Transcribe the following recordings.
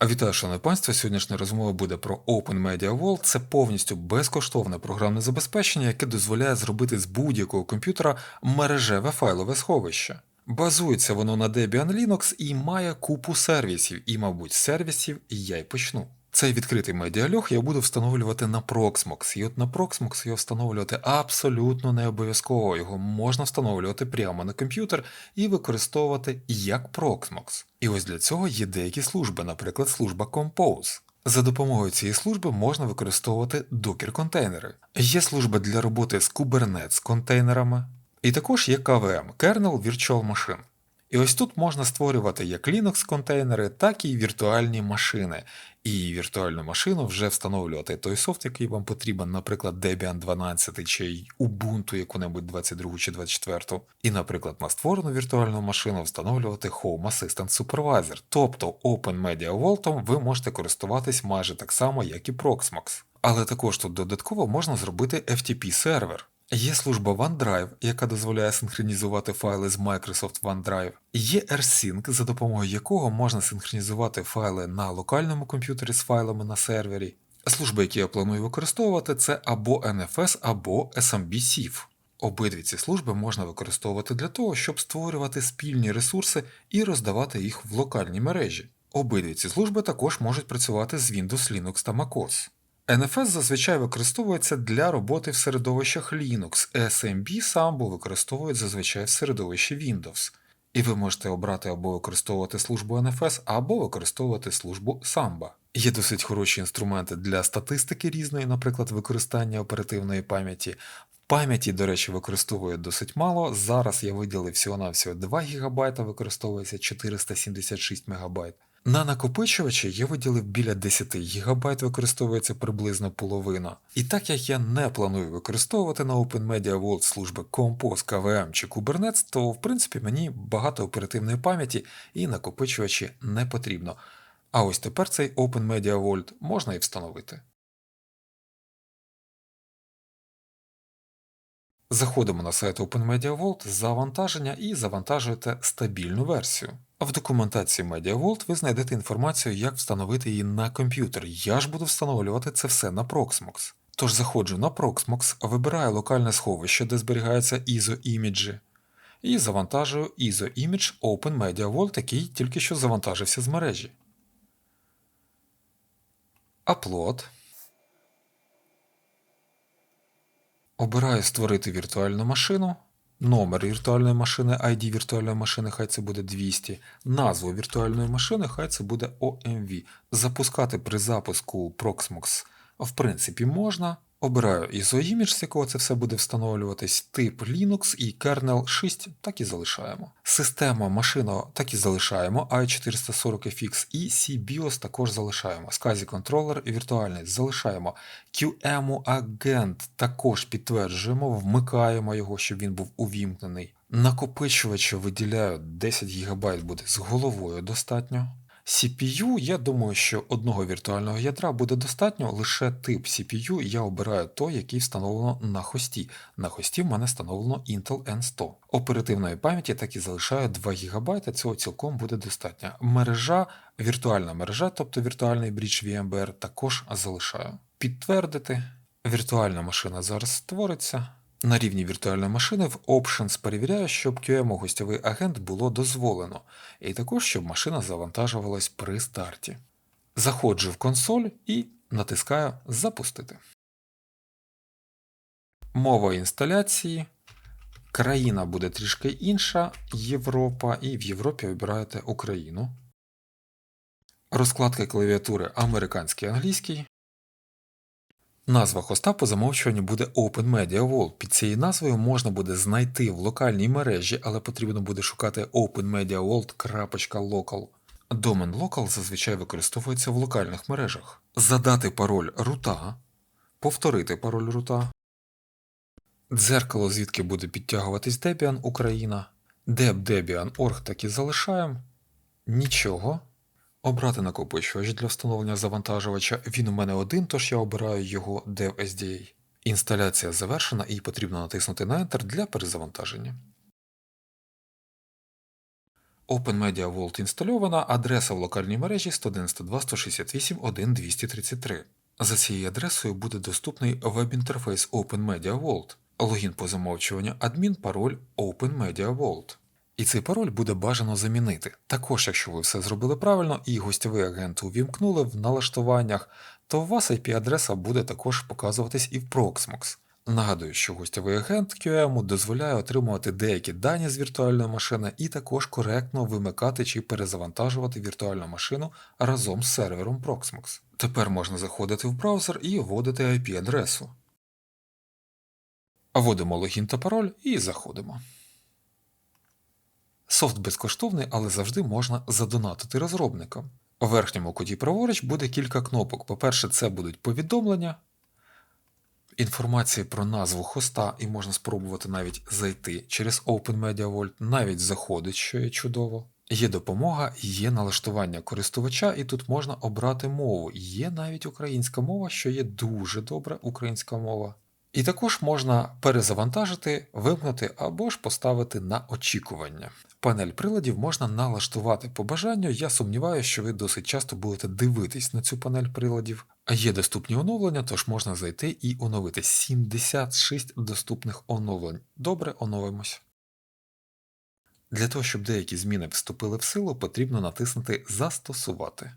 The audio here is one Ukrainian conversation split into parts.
А вітаю, шановне панство. Сьогоднішня розмова буде про Open Media Vault. Це повністю безкоштовне програмне забезпечення, яке дозволяє зробити з будь-якого комп'ютера мережеве файлове сховище. Базується воно на Debian Linux і має купу сервісів, і, мабуть, сервісів я й почну. Цей відкритий медіальох я буду встановлювати на Proxmox, і от на Proxmox його встановлювати абсолютно не обов'язково. Його можна встановлювати прямо на комп'ютер і використовувати як Proxmox. І ось для цього є деякі служби, наприклад, служба Compose. За допомогою цієї служби можна використовувати докер-контейнери. Є служба для роботи з Kubernetes контейнерами, і також є KVM Kernel Virtual Machine. І ось тут можна створювати як Linux контейнери, так і віртуальні машини. І віртуальну машину вже встановлювати той софт, який вам потрібен, наприклад, Debian 12 чи Ubuntu яку-небудь 22 чи 24. І, наприклад, на створену віртуальну машину встановлювати Home Assistant Supervisor. Тобто Open Media Vault ви можете користуватись майже так само, як і Proxmox. Але також тут додатково можна зробити FTP сервер. Є служба OneDrive, яка дозволяє синхронізувати файли з Microsoft OneDrive. Є AirSync, за допомогою якого можна синхронізувати файли на локальному комп'ютері з файлами на сервері. Служби, які я планую використовувати, це або NFS, або SMB-SIF. Обидві ці служби можна використовувати для того, щоб створювати спільні ресурси і роздавати їх в локальній мережі. Обидві ці служби також можуть працювати з Windows, Linux та MacOS. NFS зазвичай використовується для роботи в середовищах Linux, SMB самбо використовують зазвичай в середовищі Windows. І ви можете обрати або використовувати службу NFS, або використовувати службу Samba. Є досить хороші інструменти для статистики різної, наприклад, використання оперативної пам'яті. Пам'яті, до речі, використовують досить мало. Зараз я виділив всього-навсього 2 ГБ, використовується 476 МБ. На накопичувачі я виділив біля 10 ГБ, використовується приблизно половина. І так як я не планую використовувати на Open Media Vault служби Compose, KVM чи Kubernetes, то в принципі мені багато оперативної пам'яті і накопичувачі не потрібно. А ось тепер цей Open Media Vault можна і встановити. Заходимо на сайт Open Media Vault, завантаження і завантажуєте стабільну версію. В документації Media Vault ви знайдете інформацію, як встановити її на комп'ютер. Я ж буду встановлювати це все на Proxmox. Тож заходжу на Proxmox, вибираю локальне сховище, де зберігаються ISO іміджі, і завантажую ISO Image Open Media Vault, який тільки що завантажився з мережі. Upload. Обираю створити віртуальну машину. Номер віртуальної машини, ID віртуальної машини, хай це буде 200. Назву віртуальної машини, хай це буде OMV. Запускати при запуску Proxmox в принципі можна. Обираю ISO Image, з якого це все буде встановлюватись, тип Linux і kernel 6 так і залишаємо. Система машина так і залишаємо, i440FX і CBIOS також залишаємо. SCSI контролер і віртуальний залишаємо. QEMU агент також підтверджуємо, вмикаємо його, щоб він був увімкнений. Накопичувача виділяю 10 ГБ буде з головою достатньо. CPU, я думаю, що одного віртуального ядра буде достатньо, лише тип CPU я обираю той, який встановлено на хості. На хості в мене встановлено Intel N100. Оперативної пам'яті так і залишаю 2 ГБ, цього цілком буде достатньо. Мережа, віртуальна мережа, тобто віртуальний брідж VMware, також залишаю. Підтвердити. Віртуальна машина зараз створиться. На рівні віртуальної машини в Options перевіряю, щоб QEMU гостьовий агент було дозволено, і також, щоб машина завантажувалась при старті. Заходжу в консоль і натискаю Запустити. Мова інсталяції. Країна буде трішки інша, Європа, і в Європі вибираєте Україну. Розкладка клавіатури американський англійський. Назва хоста по замовчуванню буде Open Media Vault. Під цією назвою можна буде знайти в локальній мережі, але потрібно буде шукати openmediavault.local. Домен local зазвичай використовується в локальних мережах. Задати пароль рута, повторити пароль рута. Дзеркало, звідки буде підтягуватись Debian Україна. Deb Debian.org так і залишаємо. Нічого. Обрати накопичувач для встановлення завантажувача. Він у мене один, тож я обираю його DevSDA. Інсталяція завершена і потрібно натиснути на Enter для перезавантаження. OpenMedia Vault інстальована, адреса в локальній мережі 192.168.1.233. За цією адресою буде доступний веб-інтерфейс OpenMedia Vault, логін по замовчуванню адмін, пароль OpenMedia Vault. І цей пароль буде бажано замінити. Також, якщо ви все зробили правильно і гостєвий агент увімкнули в налаштуваннях, то у вас IP-адреса буде також показуватись і в Proxmox. Нагадую, що гостєвий агент QEMU дозволяє отримувати деякі дані з віртуальної машини і також коректно вимикати чи перезавантажувати віртуальну машину разом з сервером Proxmox. Тепер можна заходити в браузер і вводити IP-адресу. Вводимо логін та пароль і заходимо. Софт безкоштовний, але завжди можна задонатити розробникам. У верхньому куті праворуч буде кілька кнопок. По-перше, це будуть повідомлення, інформація про назву хоста, і можна спробувати навіть зайти через OpenMediaVault, навіть заходить, що є чудово. Є допомога, є налаштування користувача, і тут можна обрати мову. Є навіть українська мова, що є дуже добра українська мова. І також можна перезавантажити, вимкнути або ж поставити на очікування. Панель приладів можна налаштувати по бажанню. Я сумніваюся, що ви досить часто будете дивитись на цю панель приладів. Є доступні оновлення, тож можна зайти і оновити 76 доступних оновлень. Добре, оновимось. Для того, щоб деякі зміни вступили в силу, потрібно натиснути Застосувати.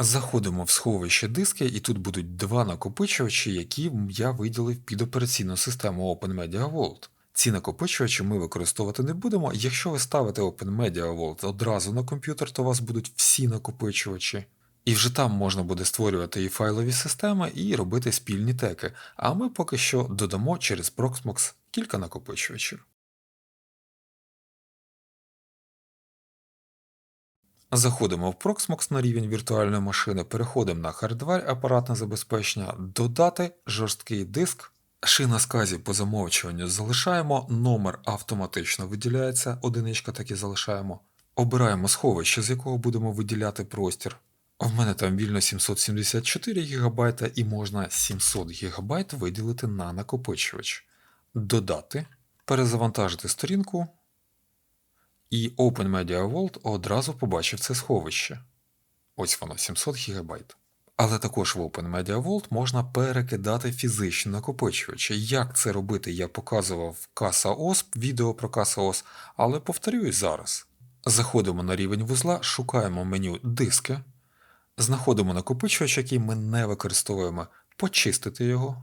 Заходимо в сховище диски, і тут будуть два накопичувачі, які я виділив під операційну систему OpenMedia Vault. Ці накопичувачі ми використовувати не будемо. Якщо ви ставите OpenMedia Vault одразу на комп'ютер, то у вас будуть всі накопичувачі. І вже там можна буде створювати і файлові системи, і робити спільні теки. А ми поки що додамо через Proxmox кілька накопичувачів. Заходимо в Proxmox на рівень віртуальної машини, переходимо на хардвер апаратне забезпечення, додати жорсткий диск. Шина сказів по замовчуванню залишаємо, номер автоматично виділяється, одиничка так і залишаємо. Обираємо сховище, з якого будемо виділяти простір. В мене там вільно 774 ГБ і можна 700 ГБ виділити на накопичувач. Додати, перезавантажити сторінку. І OpenMedia Vault одразу побачив це сховище. Ось воно 700 ГБ. Але також в OpenMedia Vault можна перекидати фізичні накопичувачі. Як це робити, я показував Casa OSP, відео про Casa OS, але повторюю зараз. Заходимо на рівень вузла, шукаємо меню диски, знаходимо накопичувач, який ми не використовуємо, почистити його.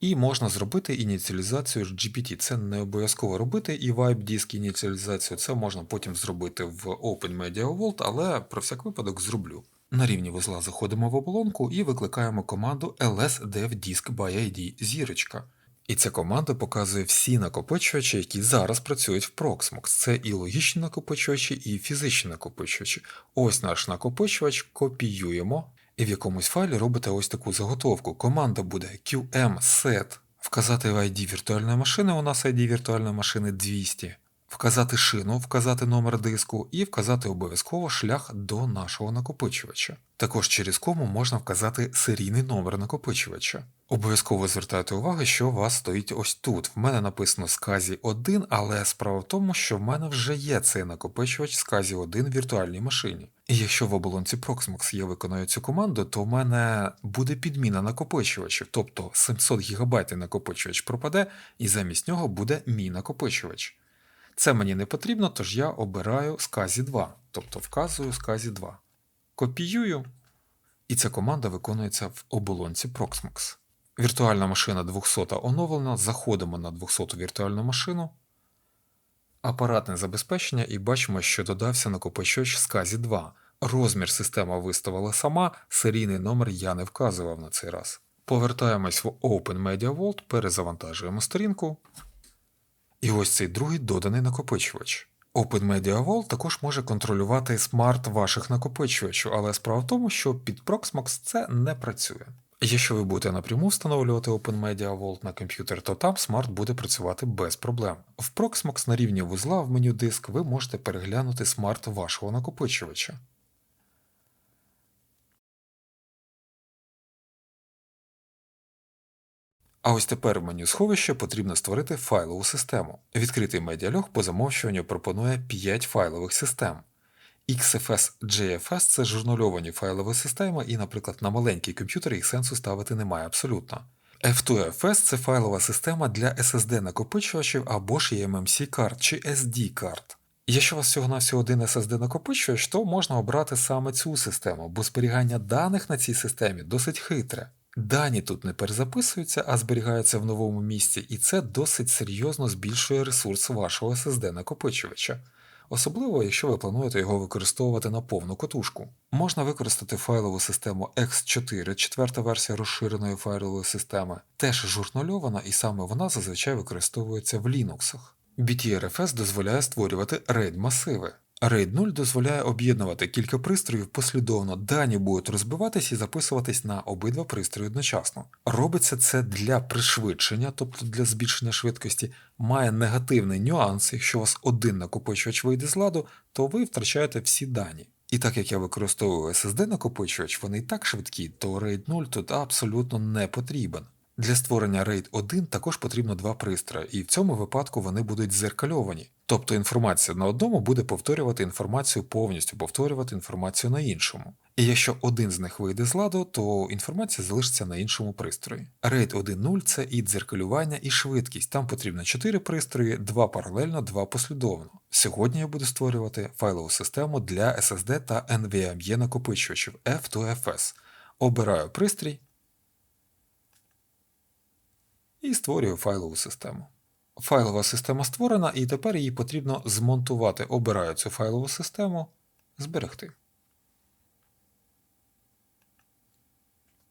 І можна зробити ініціалізацію GPT. Це не обов'язково робити, і Vibe Disk ініціалізацію це можна потім зробити в OpenMedia Vault, але про всяк випадок зроблю. На рівні вузла заходимо в оболонку і викликаємо команду lsdevdisk.by зірочка. І ця команда показує всі накопичувачі, які зараз працюють в Proxmox. Це і логічні накопичувачі, і фізичні накопичувачі. Ось наш накопичувач, копіюємо. І в якомусь файлі робите ось таку заготовку. Команда буде qmset, вказати в ID віртуальної машини, у нас ID віртуальної машини 200, вказати шину, вказати номер диску і вказати обов'язково шлях до нашого накопичувача. Також через кому можна вказати серійний номер накопичувача. Обов'язково звертайте увагу, що у вас стоїть ось тут. В мене написано сказі 1, але справа в тому, що в мене вже є цей накопичувач сказі 1 в віртуальній машині. І якщо в оболонці Proxmox я виконаю цю команду, то в мене буде підміна накопичувачів, тобто 700 ГБ накопичувач пропаде, і замість нього буде мій накопичувач. Це мені не потрібно, тож я обираю сказі 2, тобто вказую сказі 2. Копіюю, і ця команда виконується в оболонці Proxmox. Віртуальна машина 200 оновлена, заходимо на 200 віртуальну машину, апаратне забезпечення і бачимо, що додався накопичувач сказі 2. Розмір система виставила сама, серійний номер я не вказував на цей раз. Повертаємось в OpenMedia Vault, перезавантажуємо сторінку. І ось цей другий доданий накопичувач. OpenMedia Vault також може контролювати смарт ваших накопичувачів, але справа в тому, що під Proxmox це не працює. Якщо ви будете напряму встановлювати OpenMedia Vault на комп'ютер, то там смарт буде працювати без проблем. В Proxmox на рівні вузла в меню диск ви можете переглянути смарт вашого накопичувача. А ось тепер в меню сховища потрібно створити файлову систему. Відкритий медіалог по замовчуванню пропонує 5 файлових систем. XFS JFS це журнальовані файлові системи, і, наприклад, на маленький комп'ютер їх сенсу ставити немає абсолютно. F2FS це файлова система для SSD накопичувачів або ж eMMC карт чи SD карт. Якщо у вас всього навсього один SSD накопичувач, то можна обрати саме цю систему, бо зберігання даних на цій системі досить хитре. Дані тут не перезаписуються, а зберігаються в новому місці, і це досить серйозно збільшує ресурс вашого SSD накопичувача. Особливо, якщо ви плануєте його використовувати на повну котушку. Можна використати файлову систему X4, четверта версія розширеної файлової системи, теж журнальована, і саме вона зазвичай використовується в Linux. BTRFS дозволяє створювати RAID масиви. RAID 0 дозволяє об'єднувати кілька пристроїв послідовно, дані будуть розбиватись і записуватись на обидва пристрої одночасно. Робиться це для пришвидшення, тобто для збільшення швидкості, має негативний нюанс, якщо у вас один накопичувач вийде з ладу, то ви втрачаєте всі дані. І так як я використовую SSD накопичувач, вони і так швидкі, то RAID 0 тут абсолютно не потрібен. Для створення RAID 1 також потрібно два пристрої, і в цьому випадку вони будуть зеркальовані. Тобто інформація на одному буде повторювати інформацію повністю, повторювати інформацію на іншому. І якщо один з них вийде з ладу, то інформація залишиться на іншому пристрої. RAID 1.0 це і дзеркалювання, і швидкість. Там потрібно 4 пристрої, 2 паралельно, 2 послідовно. Сьогодні я буду створювати файлову систему для SSD та NVMe накопичувачів F2FS. Обираю пристрій і створюю файлову систему. Файлова система створена, і тепер її потрібно змонтувати. Обираю цю файлову систему, зберегти.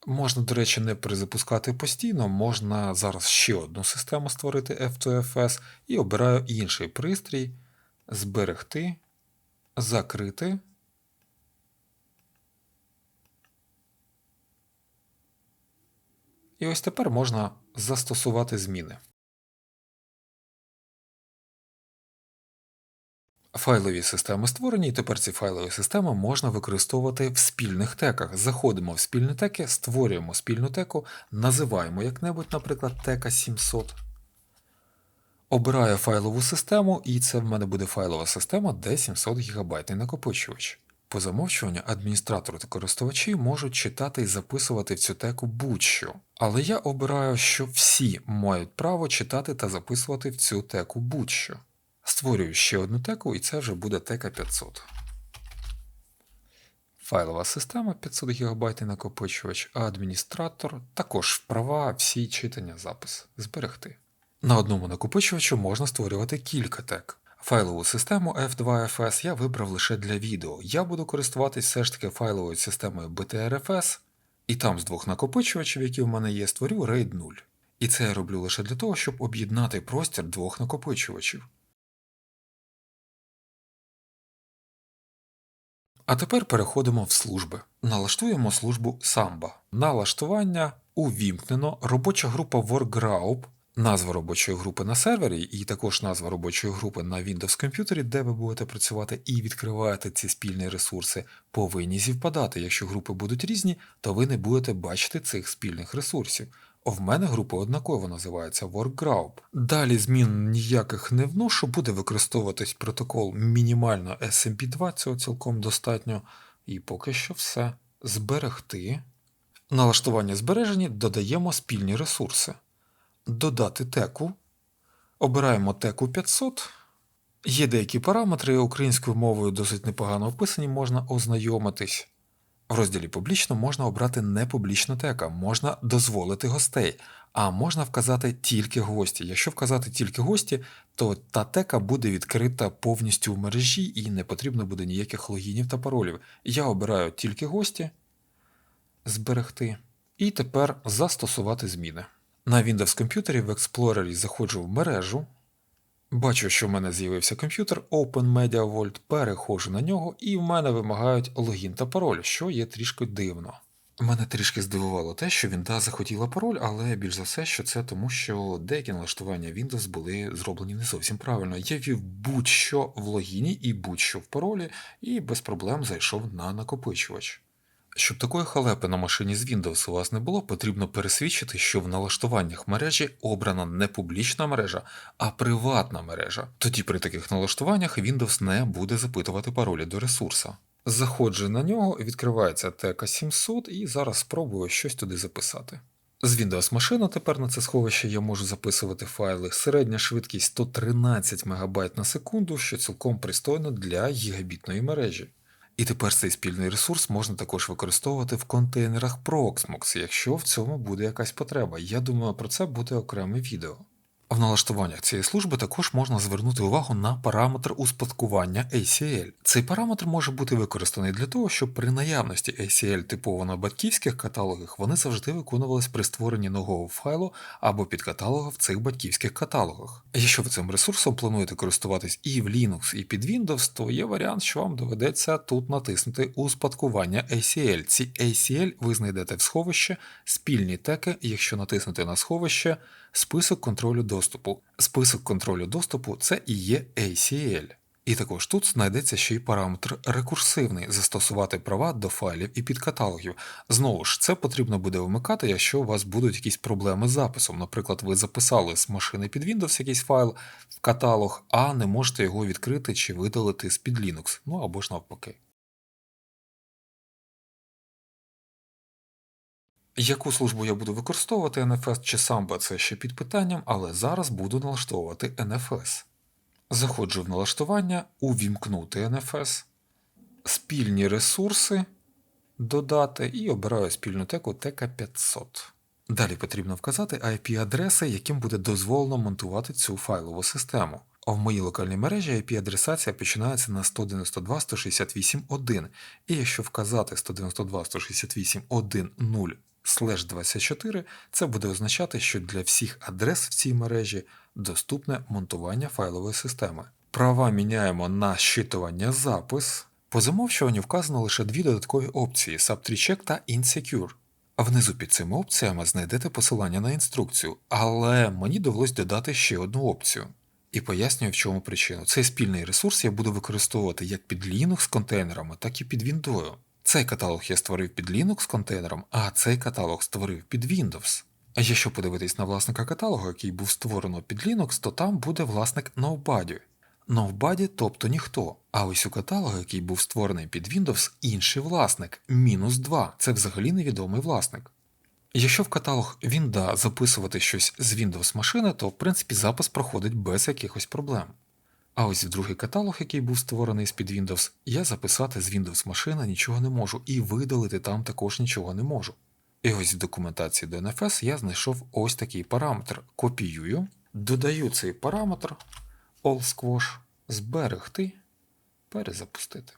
Можна, до речі, не перезапускати постійно, можна зараз ще одну систему створити F2FS і обираю інший пристрій, зберегти, закрити. І ось тепер можна застосувати зміни. Файлові системи створені, і тепер ці файлові системи можна використовувати в спільних теках. Заходимо в спільні теки, створюємо спільну теку, називаємо як-небудь, наприклад, тека 700. Обираю файлову систему, і це в мене буде файлова система, де 700 ГБ накопичувач. По замовчуванню адміністратори та користувачі можуть читати і записувати в цю теку будь-що. Але я обираю, що всі мають право читати та записувати в цю теку будь-що. Створюю ще одну теку, і це вже буде тека 500. Файлова система 500 ГБ накопичувач, а адміністратор також права, всі читання, запис. Зберегти. На одному накопичувачу можна створювати кілька тек. Файлову систему F2FS я вибрав лише для відео. Я буду користуватись все ж таки файловою системою BTRFS, і там з двох накопичувачів, які в мене є, створю RAID 0. І це я роблю лише для того, щоб об'єднати простір двох накопичувачів. А тепер переходимо в служби. Налаштуємо службу Samba. Налаштування увімкнено, робоча група WorkGroup, назва робочої групи на сервері, і також назва робочої групи на Windows комп'ютері, де ви будете працювати і відкриваєте ці спільні ресурси, повинні зівпадати. Якщо групи будуть різні, то ви не будете бачити цих спільних ресурсів. В мене група однаково називається WorkGroup. Далі змін ніяких не вношу, буде використовуватись протокол мінімально SMP2, цього цілком достатньо. І поки що все. Зберегти. Налаштування збережені, додаємо спільні ресурси. Додати теку. Обираємо теку 500. Є деякі параметри українською мовою досить непогано описані, можна ознайомитись. В розділі Публічно можна обрати не публічна тека, можна дозволити гостей, а можна вказати тільки гості. Якщо вказати тільки гості, то та тека буде відкрита повністю в мережі і не потрібно буде ніяких логінів та паролів. Я обираю тільки гості, зберегти. І тепер застосувати зміни. На Windows комп'ютері в Explorer заходжу в мережу. Бачу, що в мене з'явився комп'ютер Open Media Vault, переходжу на нього, і в мене вимагають логін та пароль, що є трішки дивно. Мене трішки здивувало те, що Вінда захотіла пароль, але більш за все, що це тому, що деякі налаштування Windows були зроблені не зовсім правильно. Я вів будь-що в логіні і будь-що в паролі, і без проблем зайшов на накопичувач. Щоб такої халепи на машині з Windows у вас не було, потрібно пересвідчити, що в налаштуваннях мережі обрана не публічна мережа, а приватна мережа. Тоді при таких налаштуваннях Windows не буде запитувати паролі до ресурса. Заходжу на нього, відкривається TK 700 і зараз спробую щось туди записати. З Windows машина тепер на це сховище я можу записувати файли. Середня швидкість 113 МБ на секунду, що цілком пристойно для гігабітної мережі. І тепер цей спільний ресурс можна також використовувати в контейнерах Proxmox, якщо в цьому буде якась потреба. Я думаю, про це буде окреме відео. В налаштуваннях цієї служби також можна звернути увагу на параметр успадкування ACL. Цей параметр може бути використаний для того, щоб при наявності ACL типово на батьківських каталогах вони завжди виконувались при створенні нового файлу або підкаталога в цих батьківських каталогах. Якщо ви цим ресурсом плануєте користуватись і в Linux, і під Windows, то є варіант, що вам доведеться тут натиснути успадкування ACL. Ці ACL ви знайдете в сховище, спільні теки, якщо натиснути на сховище. Список контролю доступу. Список контролю доступу це і є ACL. І також тут знайдеться ще й параметр рекурсивний застосувати права до файлів і підкаталогів. Знову ж, це потрібно буде вмикати, якщо у вас будуть якісь проблеми з записом. Наприклад, ви записали з машини під Windows якийсь файл в каталог, а не можете його відкрити чи видалити з під Linux, ну або ж навпаки. Яку службу я буду використовувати NFS чи Samba це ще під питанням, але зараз буду налаштовувати NFS. Заходжу в налаштування, увімкнути NFS, спільні ресурси, додати і обираю спільну теку TK500. Далі потрібно вказати IP-адреси, яким буде дозволено монтувати цю файлову систему. А в моїй локальній мережі IP-адресація починається на 192.168.1, і якщо вказати 192.168.1.0 слеш 24 це буде означати, що для всіх адрес в цій мережі доступне монтування файлової системи. Права міняємо на щитування запис. По замовчуванню вказано лише дві додаткові опції Subtree та Insecure. Внизу під цими опціями знайдете посилання на інструкцію, але мені довелось додати ще одну опцію. І пояснюю, в чому причину. Цей спільний ресурс я буду використовувати як під Linux контейнерами, так і під Windows. Цей каталог я створив під Linux контейнером, а цей каталог створив під Windows. А якщо подивитись на власника каталогу, який був створено під Linux, то там буде власник Nobody. Nobody, тобто ніхто. А ось у каталогу, який був створений під Windows, інший власник мінус 2. Це взагалі невідомий власник. Якщо в каталог Вінда записувати щось з Windows машини, то в принципі запис проходить без якихось проблем. А ось в другий каталог, який був створений з-під Windows, я записати з Windows машина нічого не можу, і видалити там також нічого не можу. І ось в документації до NFS я знайшов ось такий параметр. Копіюю, додаю цей параметр allsquash, зберегти, перезапустити.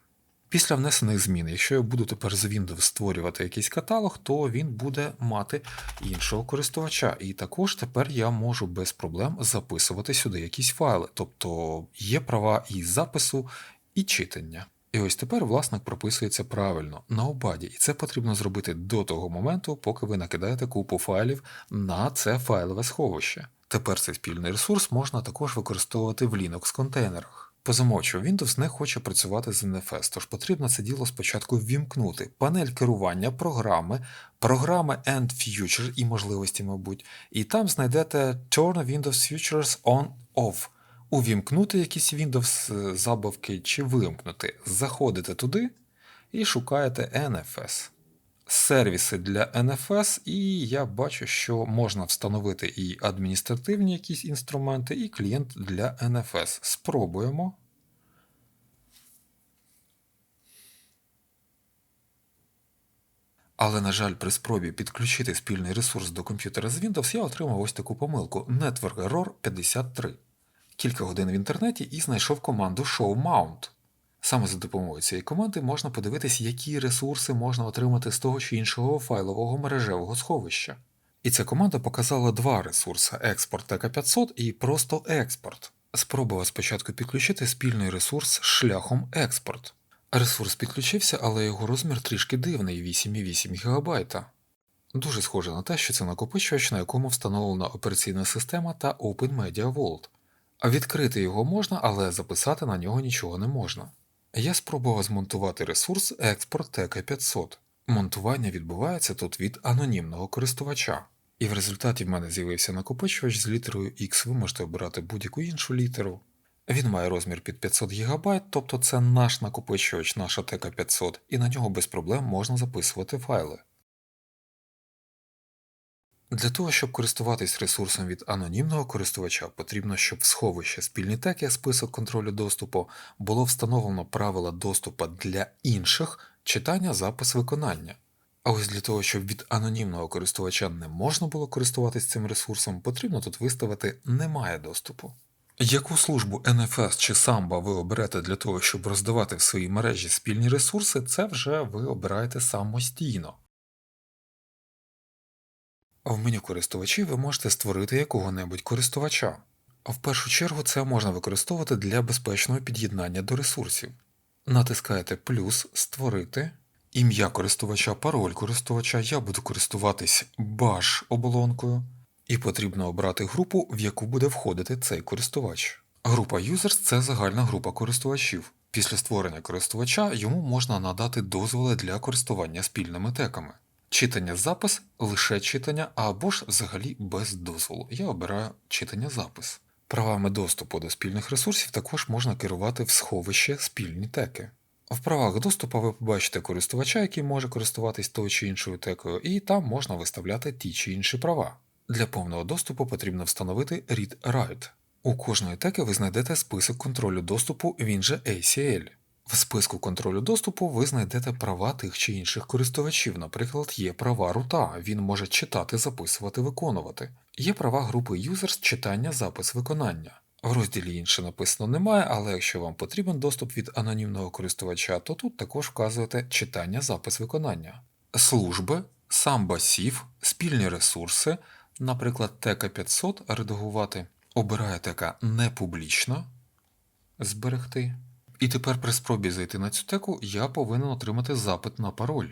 Після внесених змін, якщо я буду тепер з Windows створювати якийсь каталог, то він буде мати іншого користувача. І також тепер я можу без проблем записувати сюди якісь файли. Тобто є права і запису, і читання. І ось тепер власник прописується правильно на обаді, і це потрібно зробити до того моменту, поки ви накидаєте купу файлів на це файлове сховище. Тепер цей спільний ресурс можна також використовувати в Linux контейнерах. По замовчу Windows не хоче працювати з NFS, тож потрібно це діло спочатку ввімкнути. Панель керування, програми, програми End Future і можливості, мабуть, і там знайдете Turn Windows Futures on Off. Увімкнути якісь Windows е, забавки чи вимкнути. Заходите туди і шукаєте NFS. Сервіси для NFS, і я бачу, що можна встановити і адміністративні якісь інструменти, і клієнт для NFS. Спробуємо. Але, на жаль, при спробі підключити спільний ресурс до комп'ютера з Windows я отримав ось таку помилку Network Error 53. Кілька годин в інтернеті і знайшов команду ShowMount. Саме за допомогою цієї команди можна подивитись, які ресурси можна отримати з того чи іншого файлового мережевого сховища. І ця команда показала два ресурси експорт TK500 і просто експорт. Спробував спочатку підключити спільний ресурс шляхом експорт. Ресурс підключився, але його розмір трішки дивний 8,8 ГБ. Дуже схоже на те, що це накопичувач, на якому встановлена операційна система та Media Vault. Відкрити його можна, але записати на нього нічого не можна. Я спробував змонтувати ресурс експорт TK500. Монтування відбувається тут від анонімного користувача. І в результаті в мене з'явився накопичувач з літерою X. Ви можете обирати будь-яку іншу літеру. Він має розмір під 500 ГБ, тобто це наш накопичувач, наша ТК500, і на нього без проблем можна записувати файли. Для того, щоб користуватись ресурсом від анонімного користувача, потрібно, щоб в сховище спільні теки список контролю доступу було встановлено правила доступу для інших читання, запис, виконання. А ось для того, щоб від анонімного користувача не можна було користуватись цим ресурсом, потрібно тут виставити немає доступу. Яку службу NFS чи Samba ви оберете для того, щоб роздавати в своїй мережі спільні ресурси, це вже ви обираєте самостійно. В меню користувачів ви можете створити якого-небудь користувача. В першу чергу це можна використовувати для безпечного під'єднання до ресурсів. Натискаєте плюс Створити, ім'я користувача, пароль користувача, я буду користуватись bash оболонкою, і потрібно обрати групу, в яку буде входити цей користувач. Група Users це загальна група користувачів. Після створення користувача йому можна надати дозволи для користування спільними теками. Читання запис лише читання або ж взагалі без дозволу. Я обираю читання запис. Правами доступу до спільних ресурсів також можна керувати в сховище спільні теки. В правах доступу ви побачите користувача, який може користуватись тою чи іншою текою, і там можна виставляти ті чи інші права. Для повного доступу потрібно встановити read-write. У кожної теки ви знайдете список контролю доступу, він же ACL. В списку контролю доступу ви знайдете права тих чи інших користувачів, наприклад, є права рута, він може читати, записувати, виконувати. Є права групи Users читання, запис, виконання. В розділі інше написано немає, але якщо вам потрібен доступ від анонімного користувача, то тут також вказуєте читання, запис, виконання. Служби, сам басів, спільні ресурси, наприклад, ТК500 редагувати. Обирає ТК не зберегти. І тепер при спробі зайти на цю теку я повинен отримати запит на пароль.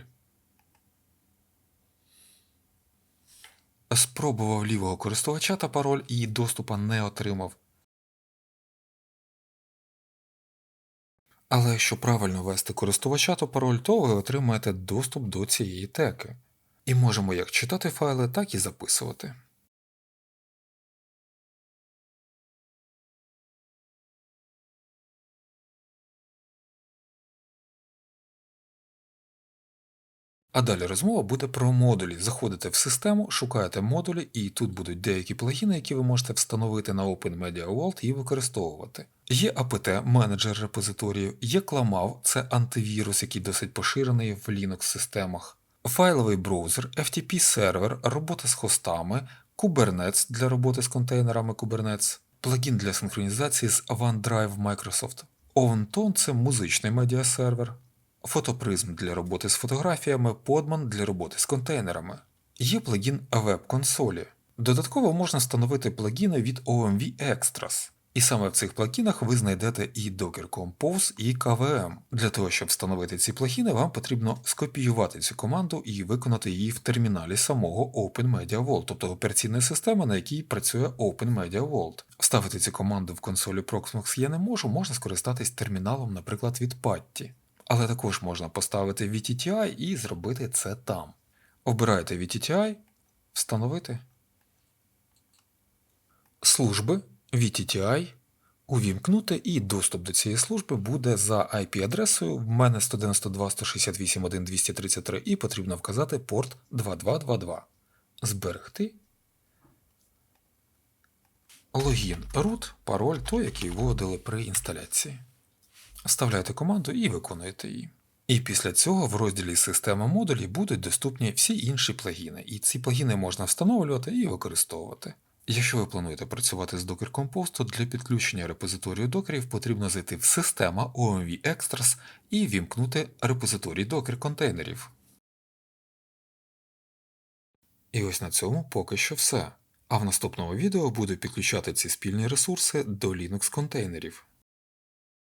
Спробував лівого користувача та пароль і доступа не отримав. Але якщо правильно ввести користувача та пароль, то ви отримаєте доступ до цієї теки. І можемо як читати файли, так і записувати. А далі розмова буде про модулі. Заходите в систему, шукаєте модулі, і тут будуть деякі плагіни, які ви можете встановити на Open Media Vault і використовувати. Є APT, менеджер репозиторію, є ClamAV, це антивірус, який досить поширений в Linux-системах, файловий браузер, FTP сервер, робота з хостами, Kubernetes для роботи з контейнерами Kubernetes, плагін для синхронізації з OneDrive Microsoft. OvenTone – це музичний медіасервер. Фотопризм для роботи з фотографіями, Podman для роботи з контейнерами. Є плагін веб-консолі. Додатково можна встановити плагіни від OMV Extras. І саме в цих плагінах ви знайдете і Docker Compose, і KVM. Для того, щоб встановити ці плагіни, вам потрібно скопіювати цю команду і виконати її в терміналі самого Open Media Vault, тобто операційної системи, на якій працює Open Media Vault. Вставити цю команду в консолі Proxmox я не можу, можна скористатись терміналом, наприклад, від Patty. Але також можна поставити VTTI і зробити це там. Обираєте VTTI, встановити. Служби VTTI, увімкнути, і доступ до цієї служби буде за IP-адресою. В мене 192.168.1.233 і потрібно вказати порт 2222. Зберегти. Логін root, пароль той, який вводили при інсталяції. Вставляєте команду і виконуєте її. І після цього в розділі Система модулі будуть доступні всі інші плагіни, і ці плагіни можна встановлювати і використовувати. Якщо ви плануєте працювати з Docker Compose, то для підключення репозиторію докерів потрібно зайти в Система OMV Extras і вімкнути репозиторій Docker контейнерів. І ось на цьому поки що все. А в наступному відео буду підключати ці спільні ресурси до Linux контейнерів.